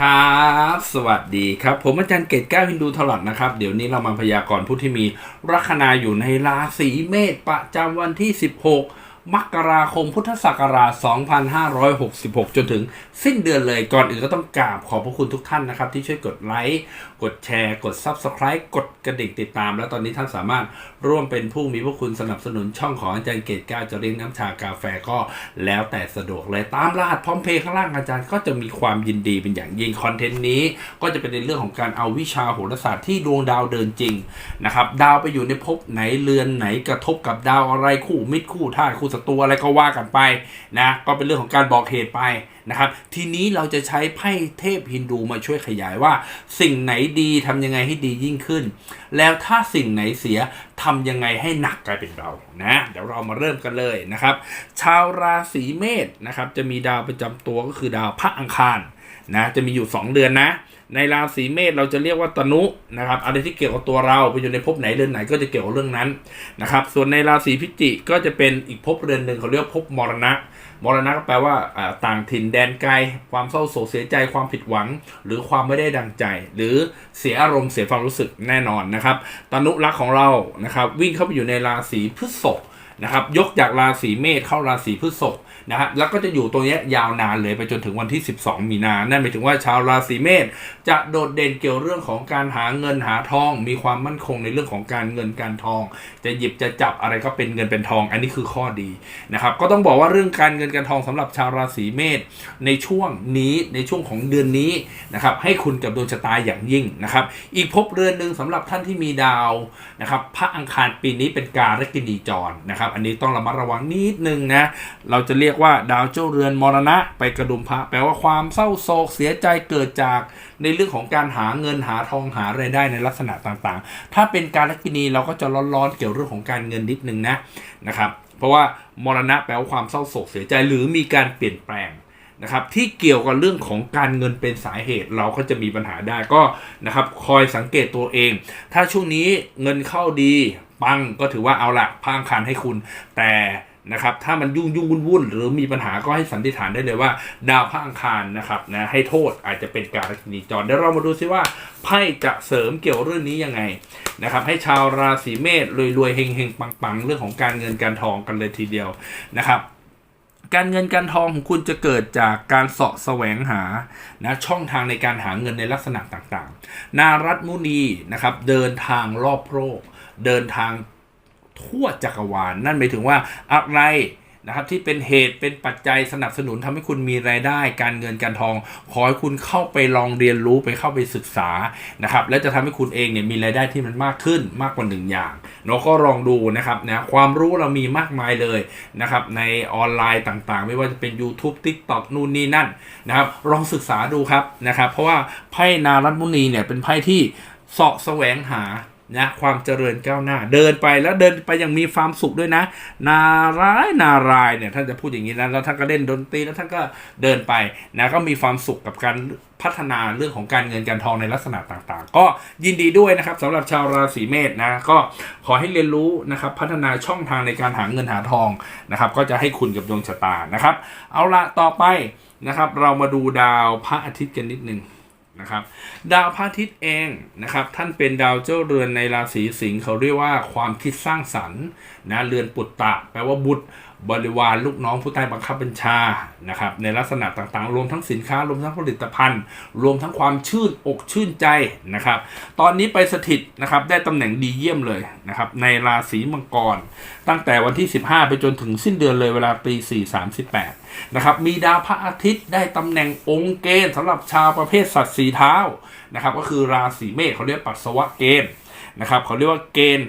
ครับ สวัสดีครับ ผมอาจารย์เกตแก้วฮินดูทลอดนะครับ เดี๋ยวนี้เรามาพยากรณ์ผู้ที่มีลัคนาอยู่ในราศีเมษประจำวันที่ 16 มกราคมพุทธศักราช 2566 จนถึงสิ้นเดือนเลยก่อนอื่นก็ต้องกราบขอบพระคุณทุกท่านนะครับ ที่ช่วยกดไลค์กดแชร์ กด Subscribe กดกระดิ่งติดตาม แล้วตอนนี้ท่านสามารถร่วมเป็นผู้มีพระคุณสนับสนุนช่องของอาจารย์เกตก้วจะเลี้ยงน้ำชากาแฟก็แล้วแต่สะดวกเลยตามรหัสพร้อมเพย์ข้างล่างอาจารย์ก็จะมีความยินดีเป็นอย่างยิ่งคอนเทนต์นี้ก็จะเป็นในเรื่องของการเอาวิชาโหราศาสตร์ที่ดวงดาวเดินจริงนะครับดาวไปอยู่ในภพไหนเรือนไหนกระทบกับดาวอะไรคู่มิตรคู่ท่าตุคู่ศัตรูอะไรก็ว่ากันไปนะก็เป็นเรื่องของการบอกเหตุไปนะครับทีนี้เราจะใช้ไพ่เทพฮินดูมาช่วยขยายว่า สิ่งไหนดีทำยังไงให้ดียิ่งขึ้น แล้วถ้าสิ่งไหนเสียทำยังไงให้หนักกลายเป็นเบานะเดี๋ยวเรามาเริ่มกันเลยนะครับ ชาวราศีเมษนะครับจะมีดาวประจำตัวก็คือดาวพระอังคารนะจะมีอยู่ 2 เดือนนะ ในราศีเมษเราจะเรียกว่าตนุนะครับอะไรที่เกี่ยวกับตัวเราไปอยู่ในภพไหนเรือนไหนก็จะเกี่ยวกับเรื่องนั้นนะครับ ส่วนในราศีพิจิกก็จะเป็นอีกภพเรือนหนึ่งเขาเรียกว่าภพมรณะ มรณะก็แปลว่าต่างถิ่นแดนไกล ความเศร้าโศกเสียใจความผิดหวัง หรือความไม่ได้ดังใจ หรือเสียอารมณ์เสียความรู้สึกแน่นอนนะครับตนุรักของเรานะครับวิ่งเข้าไปอยู่ในราศีพฤษภนะครับยกจากราศีเมษเข้าราศีพฤษภ นะฮะแล้วก็จะอยู่ตรงนี้ยาวนานเลยไปจนถึงวันที่ 12 มีนา นั่นหมายถึงว่าชาวราศีเมษจะโดดเด่นเกี่ยวเรื่องของการหาเงินหาทอง มีความมั่นคงในเรื่องของการเงินการทอง จะหยิบจะจับอะไรก็เป็นเงินเป็นทอง อันนี้คือข้อดีนะครับ ก็ต้องบอกว่าเรื่องการเงินการทองสำหรับชาวราศีเมษในช่วงนี้ในช่วงของเดือนนี้นะครับให้คุณกับดวงชะตาอย่างยิ่งนะครับ อีกภพเรือนหนึ่งสำหรับท่านที่มีดาวนะครับพระอังคารปีนี้เป็นการกินีจรนะครับ อันนี้ต้องระมัดระวังนิดนึงนะเราจะเรียกยกว่าดาวเจ้าเรือนมรณะไปกระดุมพระแปลว่าความเศร้าโศกเสียใจเกิดจากในเรื่องของการหาเงินหาทองหารายได้ในลักษณะต่างๆ ถ้าเป็นการกินีเราก็จะร้อนๆเกี่ยวเรื่องของการเงินนิดนึงนะนะครับเพราะว่ามรณะแปลว่าความเศร้าโศกเสียใจหรือมีการเปลี่ยนแปลงนะครับที่เกี่ยวกับเรื่องของการเงินเป็นสาเหตุเราก็จะมีปัญหาได้ก็นะครับคอยสังเกตตัวเอง ถ้าช่วงนี้เงินเข้าดีปังก็ถือว่าเอาละพางคันให้คุณ แต่ นะครับถ้ามันยุ่งยุ่งวุ่นวุ่นหรือมีปัญหาก็ให้สันนิษฐานได้เลยว่า ดาวพระอังคารนะครับนะให้โทษอาจจะเป็นการกินีจรเดี๋ยวเรามาดูซิว่าไพ่จะเสริมเกี่ยวเรื่องนี้ยังไงนะครับให้ชาวราศีเมษรวยๆเฮงๆปังๆ เรื่องของการเงินการทองกันเลยทีเดียวนะครับการเงินการทองของคุณจะเกิดจากการเสาะแสวงหานะช่องทางในการหาเงินในลักษณะต่างๆ นารัตมุนีนะครับเดินทางรอบโลกเดินทาง ทั่วจักรวาลนั่นหมายถึงว่าอะไรนะครับที่เป็นเหตุเป็นปัจจัยสนับสนุนทำให้คุณมีรายได้ การเงินการทอง ขอให้คุณเข้าไปลองเรียนรู้ไปเข้าไปศึกษานะครับและจะทำให้คุณเองเนี่ยมีรายได้ที่มันมากขึ้นมากกว่าหนึ่งอย่างเนาะก็ลองดูนะครับนะความรู้เรามีมากมายเลยนะครับในออนไลน์ต่างๆ ไม่ว่าจะเป็น YouTube TikTok นู่นนี่นั่นนะครับลองศึกษาดูครับนะครับเพราะว่าไพ่นารัตมุนีเนี่ยเป็นไพ่ที่เสาะแสวงหา นะความเจริญก้าวหน้า เดินไปแล้วเดินไปอย่างมีความสุขด้วยนะ นารายนารายเนี่ยท่านจะพูดอย่างนี้นะแล้วท่านก็เล่นดนตรีแล้วท่านก็เดินไปนะก็มีความสุขกับการพัฒนาเรื่องของการเงินการทองในลักษณะต่างๆ ก็ยินดีด้วยนะครับสำหรับชาวราศีเมษนะก็ขอให้เรียนรู้นะครับพัฒนาช่องทางในการหาเงินหาทองนะครับก็จะให้คุณกับดวงชะตานะครับ เอาละต่อไปนะครับ เรามาดูดาวพระอาทิตย์กันนิดนึง นะครับดาวพระอาทิตย์เองนะครับท่านเป็นดาวเจ้าเรือนในราศีสิงห์เขาเรียกว่าความคิดสร้างสรรค์นะเรือนปุตตะ แปลว่าบุตร บริวารลูกน้องผู้ใต้บังคับบัญชานะครับในลักษณะต่างๆ รวมทั้งสินค้ารวมทั้งผลิตภัณฑ์ รวมทั้งความชื่นอกชื่นใจนะครับ ตอนนี้ไปสถิตนะครับได้ตำแหน่งดีเยี่ยมเลยนะครับในราศีมังกร ตั้งแต่วันที่ 15 ไปจนถึงสิ้นเดือนเลยเวลาปี438นะครับมีดาวพระอาทิตย์ได้ตำแหน่งองค์เกณฑ์สำหรับชาวประเภทสัตว์สีเท้านะครับก็คือราศีเมษเขาเรียกปัสสาวะเกณฑ์นะครับเขาเรียกว่าเกณฑ์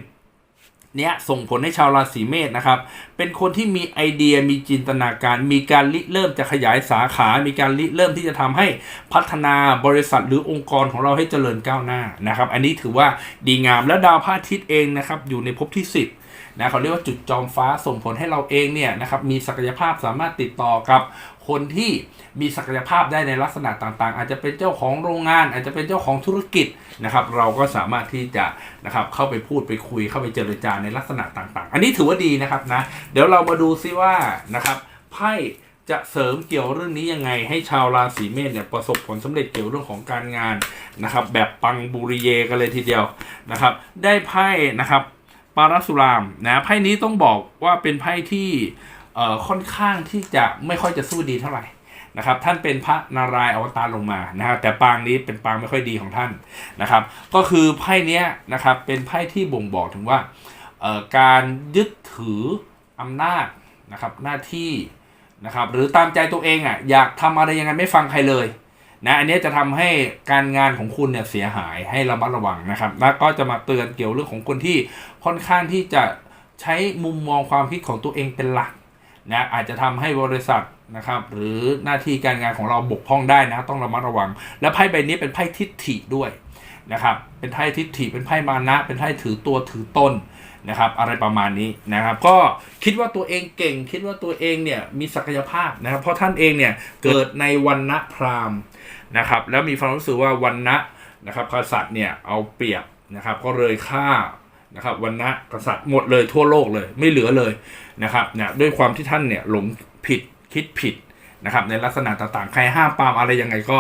เนี้ยส่งผลให้ชาวราศีเมษนะครับ เป็นคนที่มีไอเดียมีจินตนาการ มีการริเริ่มจะขยายสาขา มีการริเริ่มที่จะทำให้พัฒนาบริษัทหรือองค์กรของเราให้เจริญก้าวหน้านะครับ อันนี้ถือว่าดีงามและดาวพระอาทิตย์เองนะครับ อยู่ในภพที่ 10นะเขาเรียกว่าจุดจอมฟ้าส่งผลให้เราเองเนี่ยนะครับมีศักยภาพสามารถติดต่อกับ คนที่มีศักยภาพได้ในลักษณะต่างๆ อาจจะเป็นเจ้าของโรงงาน อาจจะเป็นเจ้าของธุรกิจนะครับ เราก็สามารถที่จะนะครับเข้าไปพูดไปคุยเข้าไปเจรจาในลักษณะต่างๆ อันนี้ถือว่าดีนะครับนะเดี๋ยวเรามาดูซิว่านะครับไพ่จะเสริมเกี่ยวเรื่องนี้ยังไงให้ชาวราศีเมษเนี่ยประสบผลสำเร็จเกี่ยวเรื่องของการงานนะครับ แบบปังบุริเยกันเลยทีเดียวนะครับ ได้ไพ่นะครับปาราสุรามนะไพ่นี้ต้องบอกว่าเป็นไพ่ที่ ค่อนข้างที่จะไม่ค่อยจะสู้ดีเท่าไหร่นะครับท่านเป็นพระนารายณ์อวตารลงมานะครับแต่ปางนี้เป็นปางไม่ค่อยดีของท่านนะครับ ก็คือไพ่เนี้ยนะครับเป็นไพ่ที่บ่งบอกถึงว่าการยึดถืออำนาจนะครับหน้าที่นะครับหรือตามใจตัวเองอะอยากทำอะไรยังไงไม่ฟังใครเลยนะอันนี้จะทำให้การงานของคุณเนี่ยเสียหายให้ระมัดระวังนะครับ แล้วก็จะมาเตือนเกี่ยวเรื่องของคนที่ค่อนข้างที่จะใช้มุมมองความคิดของตัวเองเป็นหลัก นะอาจจะทำให้บริษัทนะครับหรือหน้าที่การงานของเราบกพร่องได้นะต้องระมัดระวัง และไพ่ใบนี้เป็นไพ่ทิฏฐิด้วยนะครับเป็นไพ่ทิฏฐิเป็นไพ่มานะ เป็นไพ่ถือตัวถือตนนะครับอะไรประมาณนี้นะครับ ก็คิดว่าตัวเองเก่ง คิดว่าตัวเองเนี่ยมีศักยภาพนะครับ เพราะท่านเองเนี่ยเกิดในวันณะพราหมณ์นะครับแล้วมีความรู้สึกว่าวันณะนะครับกษัตริย์เนี่ยเอาเปรียบนะครับก็เลยฆ่า นะครับวันณะกษัตริย์หมดเลยทั่วโลกเลยไม่เหลือเลยนะครับเนี่ยด้วยความที่ท่านเนี่ยหลงผิดคิดผิดนะครับในลักษณะต่างๆ ใครห้ามปามอะไรยังไงก็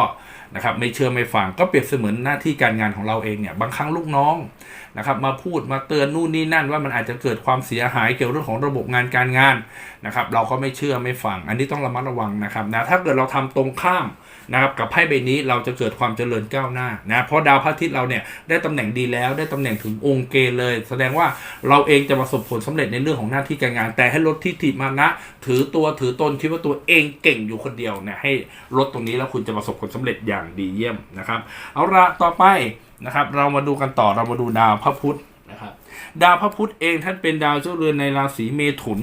นะครับไม่เชื่อไม่ฟังก็เปรียบเสมือนหน้าที่การงานของเราเองเนี่ยบางครั้งลูกน้องนะครับมาพูดมาเตือนนู่นนี่นั่นว่ามันอาจจะเกิดความเสียหายเกี่ยวเรื่องของระบบงานการงานนะครับเราก็ไม่เชื่อไม่ฟัง อันนี้ต้องระมัดระวังนะครับนะถ้าเกิดเราทำตรงข้าม นะครับกับไพ่ใบนี้เราจะเกิดความเจริญก้าวหน้านะเพราะดาวพระอาทิตย์เราเนี่ยได้ตำแหน่งดีแล้วได้ตำแหน่งถึงองค์เกณฑ์เลย แสดงว่าเราเองจะประสบผลสำเร็จในเรื่องของหน้าที่การงาน แต่ให้ลดทิฏฐิมานะ ถือตัวถือตนคิดว่าตัวเองเก่งอยู่คนเดียวเนี่ยให้ลดตรงนี้แล้วคุณจะประสบผลสำเร็จอย่างดีเยี่ยมนะครับ เอาละต่อไปนะครับ เรามาดูกันต่อเรามาดูดาวพระพุธนะครับดาวพระพุธเองท่านเป็นดาวเจ้าเรือนในราศีเมถุน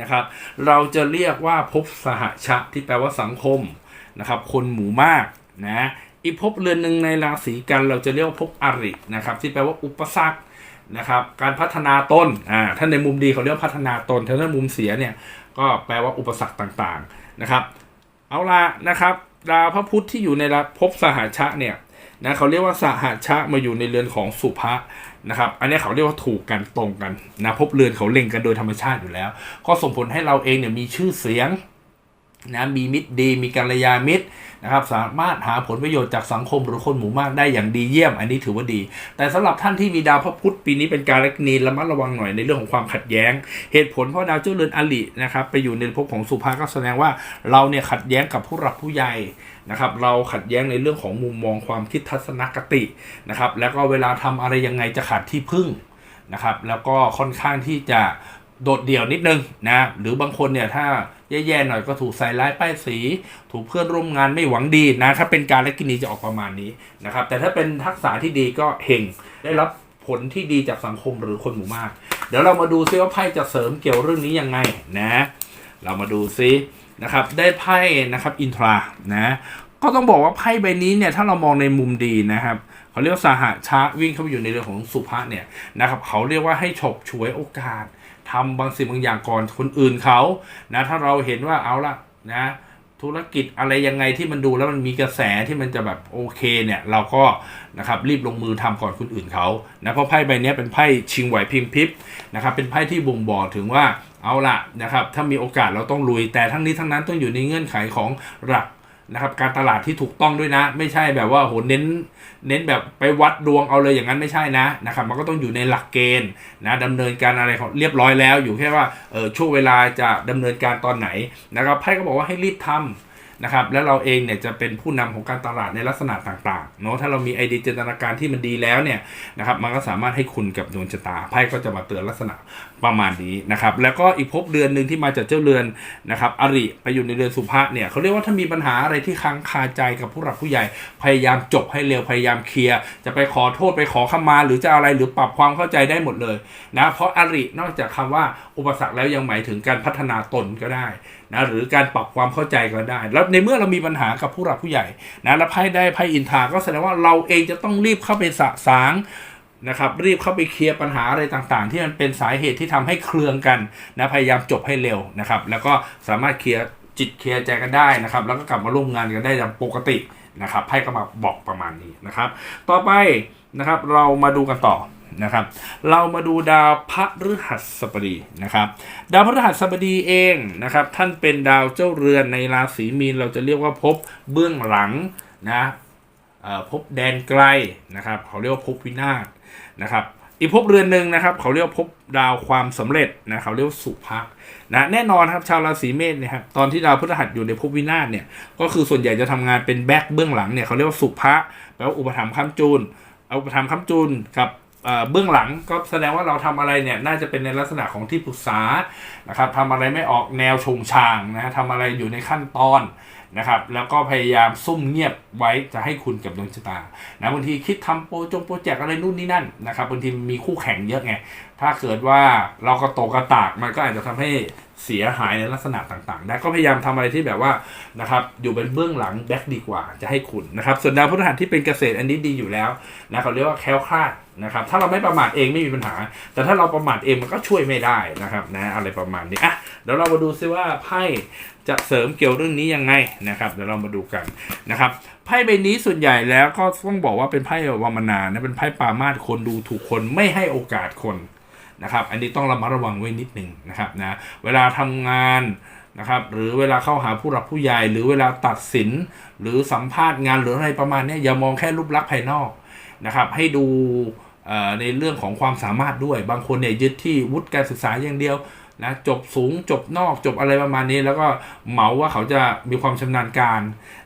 นะครับ เราจะเรียกว่าภพสหชะที่แปลว่าสังคม นะครับ คนหมู่มากนะอีกภพเรือนหนึ่งในราศีกันเราจะเรียกว่าภพอรินะครับ ที่แปลว่าอุปสรรคนะครับ การพัฒนาตนอ่าถ้าในมุมดีเขาเรียกพัฒนาตนถ้าในมุมเสียเนี่ยก็แปลว่าอุปสรรคต่างๆนะครับ เอาละนะครับดาวพระพุธที่อยู่ในภพสหชะเนี่ยนะเขาเรียกว่าสหชะมาอยู่ในเรือนของสุภะนะครับ อันนี้เขาเรียกว่าถูกกันตรงกันนะภพเรือนเขาเล็งกันโดยธรรมชาติอยู่แล้ว ก็ส่งผลให้เราเองเนี่ยมีชื่อเสียง นะมีมิตรดีมีกัลยาณมิตรนะครับสามารถหาผลประโยชน์จากสังคมหรือคนหมู่มากได้อย่างดีเยี่ยม อันนี้ถือว่าดี แต่สำหรับท่านที่มีดาวพระพุธปีนี้เป็นการลักนีระมัดระวังหน่อยในเรื่องของความขัดแย้ง เหตุผลเพราะดาวเจ้าเรือนอลินะครับไปอยู่ในภพของสุภาก็แสดงว่าเราเนี่ยขัดแย้งกับผู้หลักผู้ใหญ่นะครับเราขัดแย้งในเรื่องของมุมมองความคิดทัศนคตินะครับแล้วก็เวลาทำอะไรยังไงจะขาดที่พึ่งนะครับแล้วก็ค่อนข้างที่จะโดดเดี่ยวนิดนึงนะหรือบางคนเนี่ยถ้า แย่ๆหน่อยก็ถูกใส่ร้ายป้ายสี ถูกเพื่อนร่วมงานไม่หวังดีนะถ้าเป็นการและกินีจะออกประมาณนี้นะครับแต่ถ้าเป็นทักษะที่ดีก็เฮงได้รับผลที่ดีจากสังคมหรือคนหมู่มาก เดี๋ยวเรามาดูซิว่าไพ่จะเสริมเกี่ยวเรื่องนี้ยังไงนะ เรามาดูซินะครับได้ไพ่นะครับอินทรานะก็ต้องบอกว่าไพ่ใบนี้เนี่ยถ้าเรามองในมุมดีนะครับเขาเรียกว่าสหชะวิ่งเข้าไปอยู่ในเรื่องของสุภาเนี่ยนะครับเขาเรียกว่าให้ฉกฉวยโอกาส ทำบางสิ่งบางอย่างก่อนคนอื่นเขานะถ้าเราเห็นว่าเอาละนะธุรกิจอะไรยังไงที่มันดูแล้วมันมีกระแสที่มันจะแบบโอเคเนี่ยเราก็นะครับรีบลงมือทำก่อนคนอื่นเขานะเพราะไพ่ใบนี้เป็นไพ่ชิงไหวพิมพริบนะครับเป็นไพ่ที่บ่งบอกถึงว่าเอาละนะครับถ้ามีโอกาสเราต้องลุยแต่ทั้งนี้ทั้งนั้นต้องอยู่ในเงื่อนไขของหลัก นะครับการตลาดที่ถูกต้องด้วยนะ ไม่ใช่แบบว่าโหเน้น เน้นแบบไปวัดดวงเอาเลยอย่างนั้นไม่ใช่นะนะครับ มันก็ต้องอยู่ในหลักเกณฑ์นะดำเนินการอะไรของเรียบร้อยแล้ว อยู่แค่ว่าเออช่วงเวลาจะดำเนินการตอนไหนนะครับไพ่ก็บอกว่าให้รีบทำ นะครับแล้วเราเองเนี่ยจะเป็นผู้นำของการตลาดในลักษณะต่างๆเนาะถ้าเรามีไอเดียจินตนาการที่มันดีแล้วเนี่ยนะครับมันก็สามารถให้คุณกับดวงชะตาไพ่ก็จะมาเตือนลักษณะประมาณนี้นะครับแล้วก็อีกภพเดือนหนึ่งที่มาจากเจ้าเรือนนะครับอริไปอยู่ในเรือนสุภะเนี่ยเขาเรียกว่าถ้ามีปัญหาอะไรที่ค้างคาใจกับผู้หลักผู้ใหญ่พยายามจบให้เร็วพยายามเคลียร์จะไปขอโทษไปขอขมาหรือจะอะไรหรือปรับความเข้าใจได้หมดเลยนะเพราะอรินอกจากคำว่าอุปสรรคแล้วยังหมายถึงการพัฒนาตนก็ได้ นะหรือการปรับความเข้าใจก็ได้ แล้วในเมื่อเรามีปัญหากับผู้หลักผู้ใหญ่นะแล้วไพ่ได้ไพ่อินทาก็แสดงว่าเราเองจะต้องรีบเข้าไปสะสางนะครับรีบเข้าไปเคลียร์ปัญหาอะไรต่างๆ ที่มันเป็นสาเหตุที่ทำให้เครืองกันนะพยายามจบให้เร็วนะครับ แล้วก็สามารถเคลียร์จิตเคลียร์ใจกันได้นะครับ แล้วก็กลับมาร่วมงานกันได้อย่างปกตินะครับไพ่ก็มาบอกประมาณนี้นะครับ ต่อไปนะครับเรามาดูกันต่อ นะครับ เรามาดูดาวพฤหัสบดีนะครับ ดาวพฤหัสบดีเองนะครับ ท่านเป็นดาวเจ้าเรือนในราศีมีน เราจะเรียกว่าภพเบื้องหลังนะเอ่อภพแดนไกลนะครับ เขาเรียกว่าภพวินาศนะครับอีกภพเรือนหนึ่งนะครับเขาเรียกว่าภพดาวความสำเร็จนะเขาเรียกวสุภะนะแน่นอนครับชาวราศีเมษนี่ยครับตอนที่ดาวพฤหัสอยู่ในภพวินาศเนี่ยก็คือส่วนใหญ่จะทำงานเป็นแบ็คเบื้องหลังเนี่ยเขาเรียกว่าสุภะแปลว่าอุปถัมภ์ค้ำจูนเอาอุปถัมภ์ค้ำจูนกับ เบื้องหลังก็แสดงว่าเราทำอะไรเนี่ยน่าจะเป็นในลักษณะของที่ปรึกษานะครับทำอะไรไม่ออกแนวชงชางนะทำอะไรอยู่ในขั้นตอน นะครับ แล้วก็พยายามซุ่มเงียบไว้จะให้คุณกับดวงชะตานะบางทีคิดทำโปรจงโปรเจกต์อะไรนู่นนี่นั่นนะครับบางทีมีคู่แข่งเยอะไงถ้าเกิดว่าเราก็โตกระตากมันก็อาจจะทำให้เสียหายในลักษณะต่างๆได้ก็พยายามทำอะไรที่แบบว่านะครับอยู่เป็นเบื้องหลังแบ็คดีกว่าจะให้คุณนะครับ ส่วนดาวพฤหัสที่เป็นเกษตรอันนี้ดีอยู่แล้วนะเขาเรียกว่าแคล้วคลาดนะครับถ้าเราไม่ประมาทเองไม่มีปัญหา แต่ถ้าเราประมาทเองมันก็ช่วยไม่ได้นะครับนะอะไรประมาณนี้อะเดี๋ยวเรามาดูซิว่าไพ่ จะเสริมเกี่ยวเรื่องนี้ยังไงนะครับเดี๋ยวเรามาดูกันนะครับไพ่ใบนี้ส่วนใหญ่แล้วก็ต้องบอกว่าเป็นไพ่วามนานะเป็นไพ่ปามาสคนดูถูกคนไม่ให้โอกาสคนนะครับอันนี้ต้องระมัดระวังไว้นิดหนึ่งนะครับนะเวลาทำงานนะครับหรือเวลาเข้าหาผู้หลักผู้ใหญ่ หรือเวลาตัดสิน หรือสัมภาษณ์งานหรืออะไรประมาณนี้อย่ามองแค่รูปลักษณ์ภายนอกนะครับให้ดูในเรื่องของความสามารถด้วย บางคนเนี่ยยึดที่วุฒิการศึกษาอย่างเดียว นะจบสูงจบนอกจบอะไรประมาณนี้ แล้วก็เหมาว่าเขาจะมีความชำนาญการ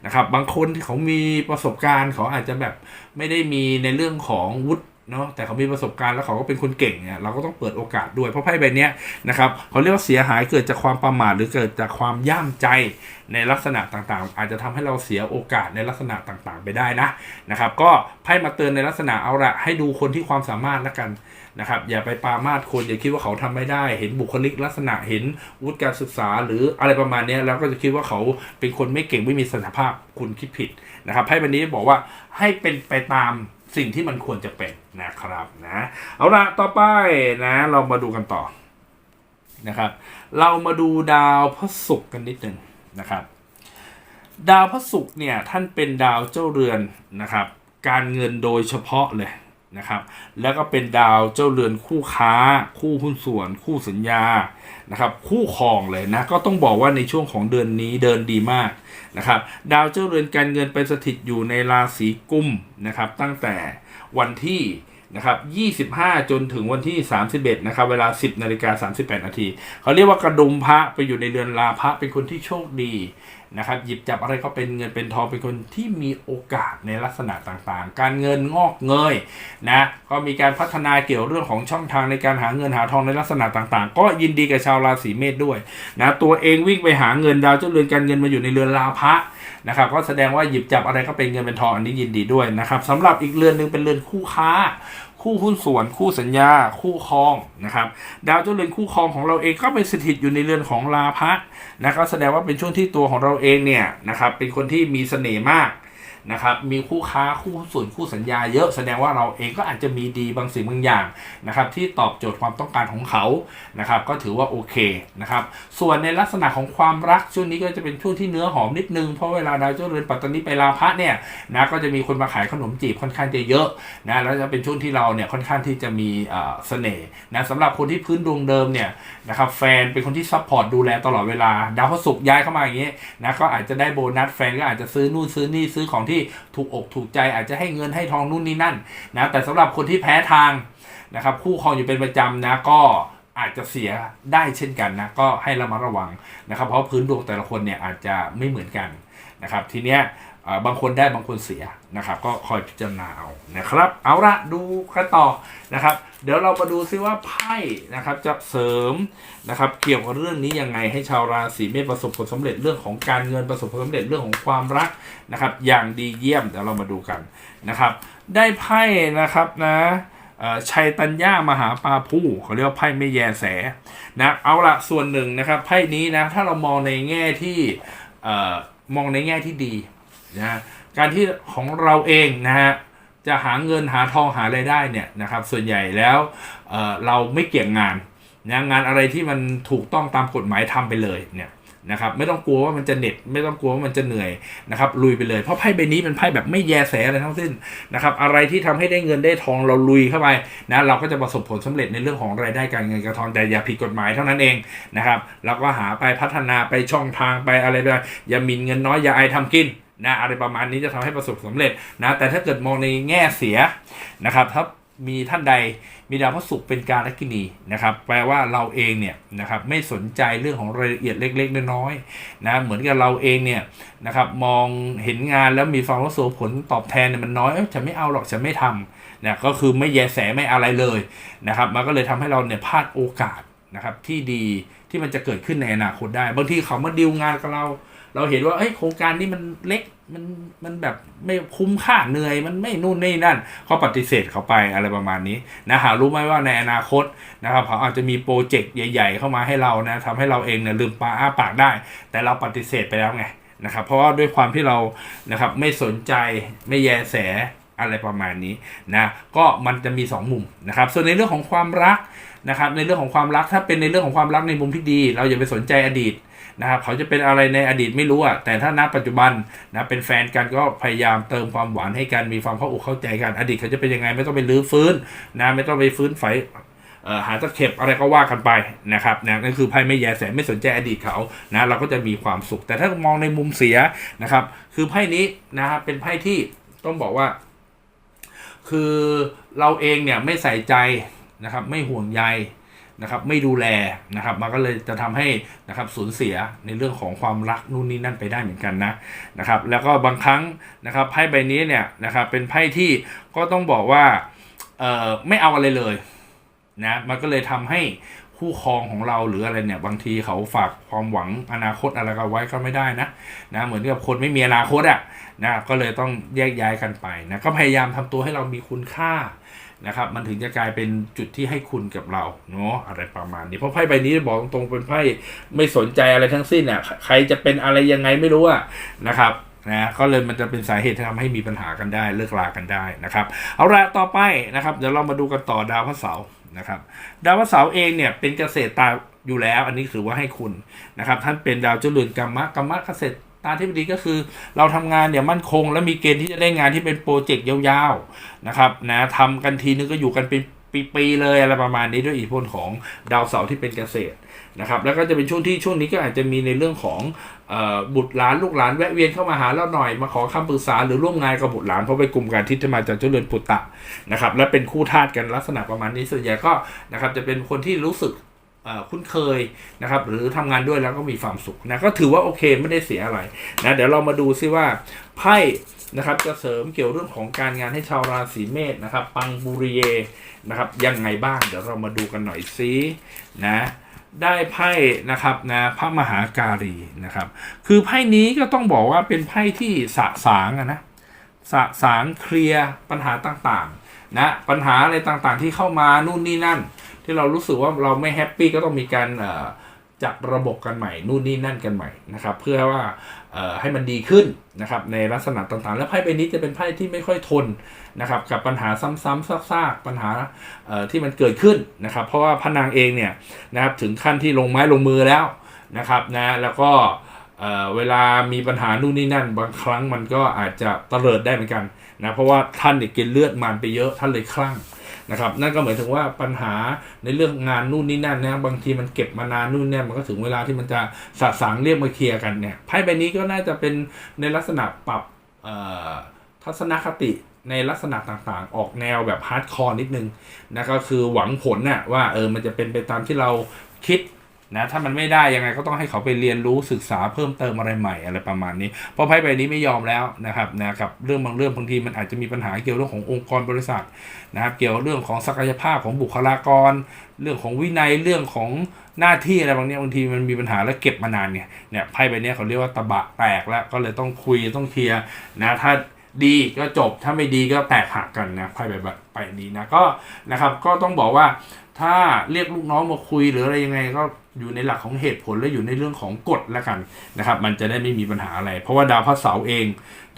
นะครับ บางคนที่เขามีประสบการณ์เขาอาจจะแบบไม่ได้มีในเรื่องของวุฒิเนาะแต่เขามีประสบการณ์แล้วเขาก็เป็นคนเก่งเนี่ยเราก็ต้องเปิดโอกาสด้วยเพราะไพ่ใบนี้นะครับเขาเรียกว่าเสียหายเกิดจากความประมาทหรือเกิดจากความย่ามใจในลักษณะต่างๆ อาจจะทำให้เราเสียโอกาสในลักษณะต่างๆ ไปได้นะนะครับ ก็ไพ่มาเตือนในลักษณะเอาละให้ดูคนที่ความสามารถแล้วกัน นะครับอย่าไปปามาสคนอย่าคิดว่าเขาทำไม่ได้ เห็นบุคลิกลักษณะเห็นวุฒิการศึกษา หรืออะไรประมาณนี้แล้วก็จะคิดว่าเขาเป็นคนไม่เก่งไม่มีศักยภาพคุณคิดผิดนะครับไพ่ใบนี้บอกว่าให้เป็นไปตามสิ่งที่มันควรจะเป็นนะครับนะเอาละต่อไปนะ เรามาดูกันต่อนะครับ เรามาดูดาวพระศุกร์กันนิดหนึ่งนะครับ ดาวพระศุกร์เนี่ยท่านเป็นดาวเจ้าเรือนนะครับ การเงินโดยเฉพาะเลย นะครับ แล้วก็เป็นดาวเจ้าเรือนคู่ค้า คู่หุ้นส่วน คู่สัญญานะครับ คู่ครองเลยนะ ก็ต้องบอกว่าในช่วงของเดือนนี้เดินดีมากนะครับ ดาวเจ้าเรือนการเงินไปสถิตอยู่ในราศีกุมนะครับ ตั้งแต่วันที่นะครับ25 จนถึงวันที่ 31 นะครับ เวลา 10 นาฬิกา 38 นาที เขาเรียกว่ากระดุมพระไปอยู่ในเรือนลาพระเป็นคนที่โชคดี นะครับหยิบจับอะไรก็เป็นเงินเป็นทองเป็นคนที่มีโอกาสในลักษณะต่างๆ การเงินงอกเงยนะก็มีการพัฒนาเกี่ยวเรื่องของช่องทางในการหาเงินหาทองในลักษณะต่างๆ ก็ยินดีกับชาวราศีเมษด้วยนะตัวเองวิ่งไปหาเงินดาวเจ้าเรือนการเงินมาอยู่ในเรือนลาพะนะครับก็แสดงว่าหยิบจับอะไรก็เป็นเงินเป็นทองอันนี้ยินดีด้วยนะครับสำหรับอีกเรือนหนึ่งเป็นเรือนคู่ค้า คู่หุ้นส่วน คู่สัญญา คู่ครองนะครับดาวเจ้าเรือนคู่ครองของเราเองก็เป็นสถิตอยู่ในเรือนของลาภะนะก็แสดงว่าเป็นช่วงที่ตัวของเราเองเนี่ยนะครับเป็นคนที่มีเสน่ห์มาก นะครับ มีคู่ค้าคู่ส่วนคู่สัญญาเยอะแสดงว่าเราเองก็อาจจะมีดีบางสิ่งบางอย่างนะครับที่ตอบโจทย์ความต้องการของเขานะครับ ก็ถือว่าโอเคนะครับ ส่วนในลักษณะของความรักช่วงนี้ก็จะเป็นช่วงที่เนื้อหอมนิดนึงเพราะเวลาดาวเจ้าเรือนปัตตานีไปลาภะเนี่ยนะก็จะมีคนมาขายขนมจีบค่อนข้างจะเยอะนะแล้วจะเป็นช่วงที่เราเนี่ยค่อนข้างที่จะมีเอ่อเสน่ห์นะสำหรับคนที่พื้นดวงเดิมเนี่ยนะครับแฟนเป็นคนที่ซัพพอร์ตดูแลตลอดเวลาดาวพฤหัสย้ายเข้ามาอย่างนี้นะก็อาจจะได้โบนัสแฟนก็อาจจะซื้อนู่นซื้อนี่ซื้อของที่ถูกอกถูกใจอาจจะให้เงินให้ทองนู่นนี่นั่นนะแต่สำหรับคนที่แพ้ทางนะครับคู่ครองอยู่เป็นประจำนะก็อาจจะเสียได้เช่นกันนะก็ให้ระมัดระวังนะครับ เพราะพื้นดวงแต่ละคนเนี่ยอาจจะไม่เหมือนกันนะครับทีเนี้ย บางคนได้บางคนเสียนะครับ ก็คอยพิจารณาเอานะครับ เอาละดูกันต่อนะครับ เดี๋ยวเรามาดูซิว่าไพ่นะครับจะเสริมนะครับ เกี่ยวกับเรื่องนี้ยังไงให้ชาวราศีเมษประสบผลสำเร็จเรื่องของการเงินประสบผลสำเร็จเรื่องของความรักนะครับ อย่างดีเยี่ยมเดี๋ยวเรามาดูกันนะครับ ได้ไพ่นะครับนะชัยตัญญามหาปาผู้เขาเรียกว่าไพ่ไม่แยแสนะเอาละส่วนหนึ่งนะครับไพ่นี้นะถ้าเรามองในแง่ที่มองในแง่ที่ดี นะการที่ของเราเองนะฮะจะหาเงินหาทองหาไรายได้เนี่ยนะครับส่วนใหญ่แล้วเเราไม่เกี่ยงงานนะงานอะไรที่มันถูกต้องตามกฎหมายทำไปเลยเนี่ยนะครับไม่ต้องกลัวว่ามันจะเหน็ดไม่ต้องกลัวว่ามันจะเหนื่อยนะครับลุยไปเลยเพราะไพ่ใบนี้เป็นไพ่แบบไม่แยแสอะไรทั้งสิ้นนะครับอะไรที่ทำให้ได้เงินได้ทองเราลุยเข้าไปนะเราก็จะประสบผลสำเร็จในเรื่องของรายได้การเงินการทองแต่อย่าผิดกฎหมายเท่านั้นเองนะครับเราก็หาไปพัฒนาไปช่องทางไปอะไรไปอย่ามินเงินน้อยอย่าไอายทำกิน นะอะไรประมาณนี้จะทำให้ประสบสำเร็จนะแต่ถ้าเกิดมองในแง่เสียนะครับถ้ามีท่านใดมีดาวพระศุกร์เป็นการลักินีนะครับ แปลว่าเราเองเนี่ยนะครับไม่สนใจเรื่องของรายละเอียดเล็ก ๆ น้อยๆนะเหมือนกับเราเองเนี่ยนะครับมองเห็นงานแล้วมีความรู้สึกผลตอบแทนเนี่ยมันน้อยเอ้ยฉันไม่เอาหรอกฉันไม่ทำนะก็คือไม่แยแสไม่อะไรเลยนะครับมันก็เลยทำให้เราเนี่ยพลาดโอกาสนะครับที่ดีที่มันจะเกิดขึ้นในอนาคตได้ บางทีเขามาดีลงานกับเรา เราเห็นว่าเอ้ยโครงการนี้มันเล็กมันมันแบบไม่คุ้มค่าเหนื่อย มันไม่นู่นนี่นั่นเขาปฏิเสธเขาไปอะไรประมาณนี้นะหารู้ไหมว่าในอนาคตนะครับเขาอาจจะมีโปรเจกต์ใหญ่ ๆ เข้ามาให้เรานะทำให้เราเองเนี่ยลืมปลาอ้าปากได้ แต่เราปฏิเสธไปแล้วไงนะครับ เพราะว่าด้วยความที่เรานะครับไม่สนใจไม่แยแสอะไรประมาณนี้นะก็มันจะมี 2 มุมนะครับ ส่วนในเรื่องของความรักนะครับในเรื่องของความรักถ้าเป็นในเรื่องของความรักในมุมที่ดี เราอย่าไปสนใจอดีต นะครับเขาจะเป็นอะไรในอดีตไม่รู้อะแต่ถ้าณปัจจุบันนะเป็นแฟนกันก็พยายามเติมความหวานให้กันมีความเข้าอกเข้าใจกัน อดีตเขาจะเป็นยังไงไม่ต้องไปลื้อฟื้นนะไม่ต้องไปฟื้นไฟหาตะเข็บอะไรก็ว่ากันไปนะครับนะนั่นคือไพ่ไม่แยแสไม่สนใจอดีตเขานะเราก็จะมีความสุข แต่ถ้ามองในมุมเสียนะครับ คือไพ่นี้นะครับเป็นไพ่ที่ต้องบอกว่า คือเราเองเนี่ยไม่ใส่ใจนะครับ ไม่ห่วงใย นะครับไม่ดูแลนะครับมันก็เลยจะทำให้นะครับสูญเสียในเรื่องของความรักนู่นนี่นั่นไปได้เหมือนกันนะนะครับแล้วก็บางครั้งนะครับไพ่ใบนี้เนี่ยนะครับเป็นไพ่ที่ก็ต้องบอกว่าเอ่อไม่เอาอะไรเลยนะมันก็เลยทำให้คู่ครองของเราหรืออะไรเนี่ยบางทีเขาฝากความหวังอนาคตอะไรกันไว้ก็ไม่ได้นะนะเหมือนกับคนไม่มีอนาคตอะ่ะนะก็เลยต้องแยกย้ายกันไปนะก็พยายามทำตัวให้เรามีคุณค่า นะครับ มันถึงจะกลายเป็นจุดที่ให้คุณกับเราเนาะอะไรประมาณนี้เพราะไพ่ใบนี้บอกตรงๆเป็นไพ่ไม่สนใจอะไรทั้งสิ้นอะใครจะเป็นอะไรยังไงไม่รู้อะนะครับนะก็เลยมันจะเป็นสาเหตุที่ทำให้มีปัญหากันได้เลิกลากันได้นะครับ เอาละต่อไปนะครับ เดี๋ยวเรามาดูกันต่อดาวพระเสาร์นะครับ ดาวพระเสาร์เองเนี่ยเป็นเกษตรตาอยู่แล้ว อันนี้ถือว่าให้คุณนะครับ ท่านเป็นดาวจุลนกรรมะกรรมะเกษตร ตาที่ดีก็คือ เราทำงานเนี่ยมั่นคง และมีเกณฑ์ที่จะได้งานที่เป็นโปรเจกต์ยาวๆนะครับนะทำกันทีนึงก็อยู่กันเป็นปีๆเลยอะไรประมาณนี้ด้วยอิทธิพลของดาวเสาร์ที่เป็นเกษตรนะครับแล้วก็จะเป็นช่วงที่ช่วงนี้ก็อาจจะมีในเรื่องของออบุตรหลานลูกหลานแวะเวียนเข้ามาหาเราหน่อยมาขอคำปรึกษาหรือร่วมงานกับบุตรหลานเพราะไปกลุ่มการที่จะมาจากเจ้าเรือนปุตตะนะครับและเป็นคู่ทาสกันลักษณะประมาณนี้ส่วนใหญ่ก็นะครับจะเป็นคนที่รู้สึก คุ้นเคยนะครับ หรือทำงานด้วยแล้วก็มีความสุขนะก็ถือว่าโอเคไม่ได้เสียอะไรนะเดี๋ยวเรามาดูซิว่าไพ่นะครับจะเสริมเกี่ยวเรื่องของการงานให้ชาวราศีเมษนะครับ ปังบุริเยนะครับยังไงบ้าง เดี๋ยวเรามาดูกันหน่อยซินะได้ไพ่นะครับนะพระมหาการีนะครับ คือไพ่นี้ก็ต้องบอกว่าเป็นไพ่ที่สะสางนะสะสางเคลียร์ปัญหาต่างๆ นะปัญหาอะไรต่างๆที่เข้ามานู่นนี่นั่น ที่เรารู้สึกว่าเราไม่แฮปปี้ก็ต้องมีการจัดระบบกันใหม่นู่นนี่นั่นกันใหม่นะครับเพื่อว่าให้มันดีขึ้นนะครับในลักษณะต่างๆ แล้วไพ่ใบนี้จะเป็นไพ่ที่ไม่ค่อยทนนะครับกับปัญหาซ้ำๆซากๆปัญหาที่มันเกิดขึ้นนะครับเพราะว่าพระนางเองเนี่ยนะครับถึงขั้นที่ลงไม้ลงมือแล้วนะครับนะแล้วก็ เเวลามีปัญหานู่นนี่นั่น บางครั้งมันก็อาจจะเตลิดได้เหมือนกันนะเพราะว่าท่านเนี่ยกินเลือดมันไปเยอะท่านเลยคลั่งนะครับนั่นก็หมายถึงว่าปัญหาในเรื่องงานนู่นนี่นั่นนะบางทีมันเก็บมานานนู่นเนี่ยมันก็ถึงเวลาที่มันจะสะสางเรียกมาเคลียร์กันเนี่ยไพ่ใบนี้ก็น่าจะเป็นในลักษณะปรับทัศนคติในลักษณะต่างๆ ออกแนวแบบฮาร์ดคอร์นิดนึงนะก็คือหวังผลน่ะว่าเออมันจะเป็นไปตามที่เราคิด นะถ้ามันไม่ได้ยังไงก็ต้องให้เขาไปเรียนรู้ศึกษาเพิ่มเติมอะไรใหม่อะไรประมาณนี้ เพราะไพ่ใบนี้ไม่ยอมแล้วนะครับนะกับเรื่องบางเรื่องบางทีมันอาจจะมีปัญหาเกี่ยวเรื่องขององค์กรบริษัทนะครับเกี่ยวเรื่องของศักยภาพของบุคลากร เรื่องของวินัยเรื่องของหน้าที่อะไรบางเนี้ยบางทีมันมีปัญหาแล้วเก็บมานานเนี่ยเนี่ยไพ่ใบนี้เขาเรียกว่าตะบะแตกแล้วก็เลยต้องคุยต้องเคลียร์นะถ้า ดีก็จบถ้าไม่ดีก็แตกหักกันนะไพ่ใบใบนี้นะก็นะครับก็ต้องบอกว่าถ้าเรียกลูกน้องมาคุยหรืออะไรยังไงก็อยู่ในหลักของเหตุผลและอยู่ในเรื่องของกฎแล้วกันนะครับ มันจะได้ไม่มีปัญหาอะไร เพราะว่าดาวพระเสาร์เอง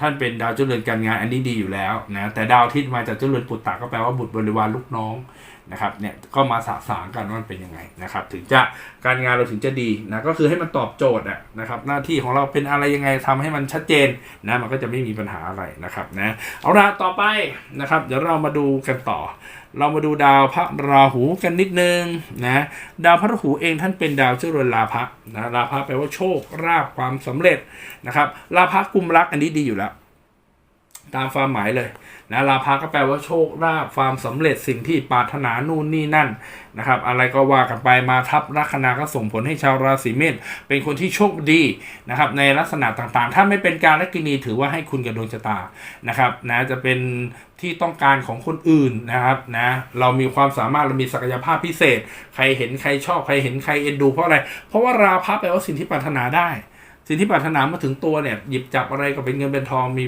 ท่านเป็นดาวเจริญการงานอันนี้ดีอยู่แล้วนะแต่ดาวทิตย์มาจากเจริญปุตตะก็แปลว่าบุตรบริวารลูกน้อง นะครับเนี่ยก็มาสะสางกันว่ามันเป็นยังไงนะครับ ถึงจะการงานเราถึงจะดีนะก็คือให้มันตอบโจทย์อะนะครับหน้าที่ของเราเป็นอะไรยังไงทำให้มันชัดเจนนะมันก็จะไม่มีปัญหาอะไรนะครับนะเอาละต่อไปนะครับ เดี๋ยวเรามาดูกันต่อ เรามาดูดาวพระราหูกันนิดนึงนะดาวพระราหูเองท่านเป็นดาวเจริญลาภะนะลาภะแปลว่าโชคราบความสำเร็จนะครับลาภะกุมรักอันนี้ดีอยู่แล้ว ตามความหมายเลย นะลาภะก็แปลว่าโชคลาภความสำเร็จสิ่งที่ปรารถนานู่นนี่นั่นนะครับ อะไรก็ว่ากันไปมาทับลัคนาก็ส่งผลให้ชาวราศีเมษเป็นคนที่โชคดีนะครับในลักษณะต่างๆ ถ้าไม่เป็นการลักินีถือว่าให้คุณกับดวงชะตานะครับนะจะเป็นที่ต้องการของคนอื่นนะครับนะเรามีความสามารถเรามีศักยภาพพิเศษ ใครเห็นใครชอบใครเห็นใครเอ็นดูเพราะอะไร เพราะว่าราภะแปลว่าสิ่งที่ปรารถนาได้ สิ่งที่ปรารถนามาถึงตัวเนี่ยหยิบจับอะไรก็เป็นเงินเป็นทองมี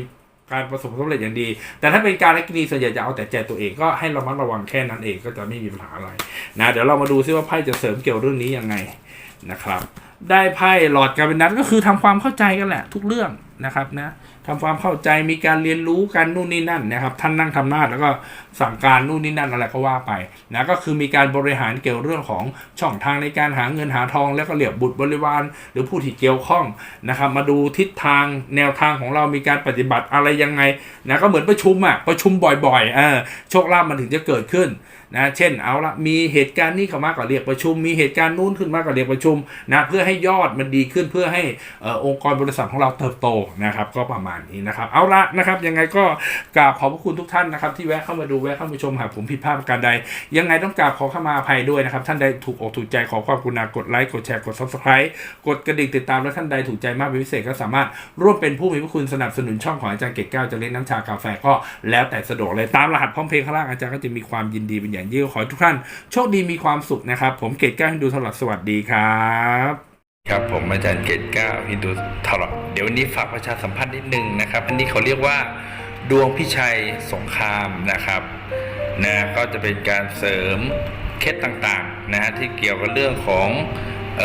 การประสบความสำเร็จอย่างดี แต่ถ้าเป็นการลักินีส่วนใหญ่จะเอาแต่ใจตัวเองก็ให้ระมัดระวังแค่นั้นเองก็จะไม่มีปัญหาอะไรนะเดี๋ยวเรามาดูซิว่าไพ่จะเสริมเกี่ยวเรื่องนี้ยังไงนะครับ ได้ไพ่หลอดการเป็นนัดก็คือทำความเข้าใจกันแหละ ทุกเรื่องนะครับนะ ทำความเข้าใจมีการเรียนรู้กันนู่นนี่นั่นนะครับท่านนั่งทำหน้าแล้วก็สั่งการนู่นนี่นั่นอะไรก็ว่าไปนะก็คือมีการบริหารเกี่ยวเรื่องของช่องทางในการหาเงินหาทอง แล้วก็เหลียบบุตรบริวาร หรือผู้ที่เกี่ยวข้องนะครับ มาดูทิศทางแนวทางของเรามีการปฏิบัติอะไรยังไงนะก็เหมือนประชุมอะประชุมบ่อยๆเออโชคลาภมันถึงจะเกิดขึ้น นะเช่นเอาละมีเหตุการณ์นี้เข้ามาก็เรียกประชุม มีเหตุการณ์นู้นขึ้นมาก็เรียกประชุมนะเพื่อให้ยอดมันดีขึ้นเพื่อให้ออองค์กรบริษัทของเราเติบโตนะครับ ก็ประมาณนี้นะครับ เอาละนะครับ ยังไงก็กราบขอบพระคุณทุกท่านนะครับ ที่แวะเข้ามาดูแวะเข้ามาชมหากผมผิดพลาดประการใด ยังไงต้องกราบขอเข้ามาอภัยด้วยนะครับ ท่านใดถูกอกถูกใจขอความกรุณากดไลค์กดแชร์กด subscribe กดกระดิ่งติดตามและท่านใดถูกใจมากเป็นพิเศษก็สามารถร่วมเป็นผู้มีพระคุณสนับสนุนช่องของอาจารย์เกตแก้วจะเล่นน้ำชากาแฟก็แล้วแต่สะดวกเลยตามรหัสพร้อมเพลงข้างล่างอาจารย์ก็จะมีความยินดีเป็นอย่างยิ่งขอให้ทุกท่าน โชคดีมีความสุขนะครับ ผมเกตแก้วฮินดูถลัดสวัสดีครับ ครับผมอาจารย์เกตแก้วฮินดูถลัดเดี๋ยววันนี้ฝากประชาสัมพันธ์นิดนึงนะครับ อันนี้เขาเรียกว่าดวงพิชัยสงครามนะครับนะก็จะเป็นการเสริมเคล็ดต่างๆนะฮะที่เกี่ยวกับเรื่องของอ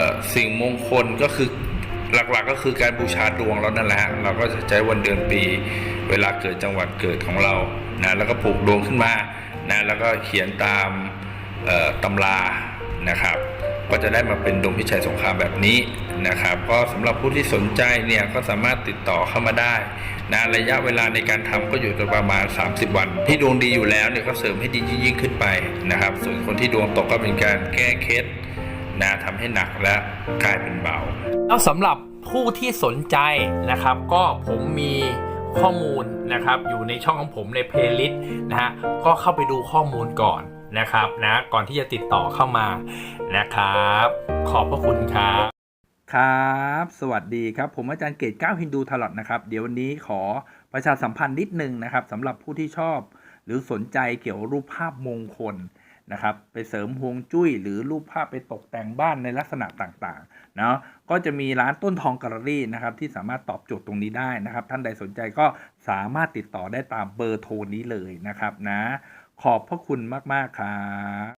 อสิ่งมงคลก็คือหลักๆก็คือการบูชาดวงเรานั่นแหละฮะเราก็จะใช้วันเดือนปี เวลาเกิดจังหวัดเกิดของเรานะแล้วก็ปลูกดวงขึ้นมา นะแล้วก็เขียนตามตำรานะครับ ก็จะได้มาเป็นดวงพิชัยสงครามแบบนี้นะครับ ก็สำหรับผู้ที่สนใจเนี่ยก็สามารถติดต่อเข้ามาได้นะระยะเวลาในการทำก็อยู่ประมาณ 30 วัน ที่ดวงดีอยู่แล้วเนี่ยก็เสริมให้ดียิ่งขึ้นไปนะครับ ส่วนคนที่ดวงตกก็เป็นการแก้เคล็ดนะทำให้หนักและกลายเป็นเบาแล้วสำหรับผู้ที่สนใจนะครับ ก็ผมมี ข้อมูลนะครับอยู่ในช่องของผมในเพลย์ลิสต์นะฮะก็เข้าไปดูข้อมูลก่อนนะครับนะก่อนที่จะติดต่อเข้ามานะครับ ขอบพระคุณครับ ครับ สวัสดีครับ ผมอาจารย์เกตก้าวฮินดูทลอดนะครับ เดี๋ยววันนี้ขอประชาสัมพันธ์นิดนึงนะครับสำหรับผู้ที่ชอบ หรือสนใจเกี่ยวรูปภาพมงคลนะครับ ไปเสริมฮวงจุ้ย หรือรูปภาพไปตกแต่งบ้านในลักษณะต่างๆเนาะ ก็จะมีร้านต้นทองแกลเลอรี่นะครับที่สามารถตอบโจทย์ตรงนี้ได้นะครับ ท่านใดสนใจก็สามารถติดต่อได้ตามเบอร์โทรนี้เลยนะครับนะ ขอบพระคุณมาก ๆ ครับ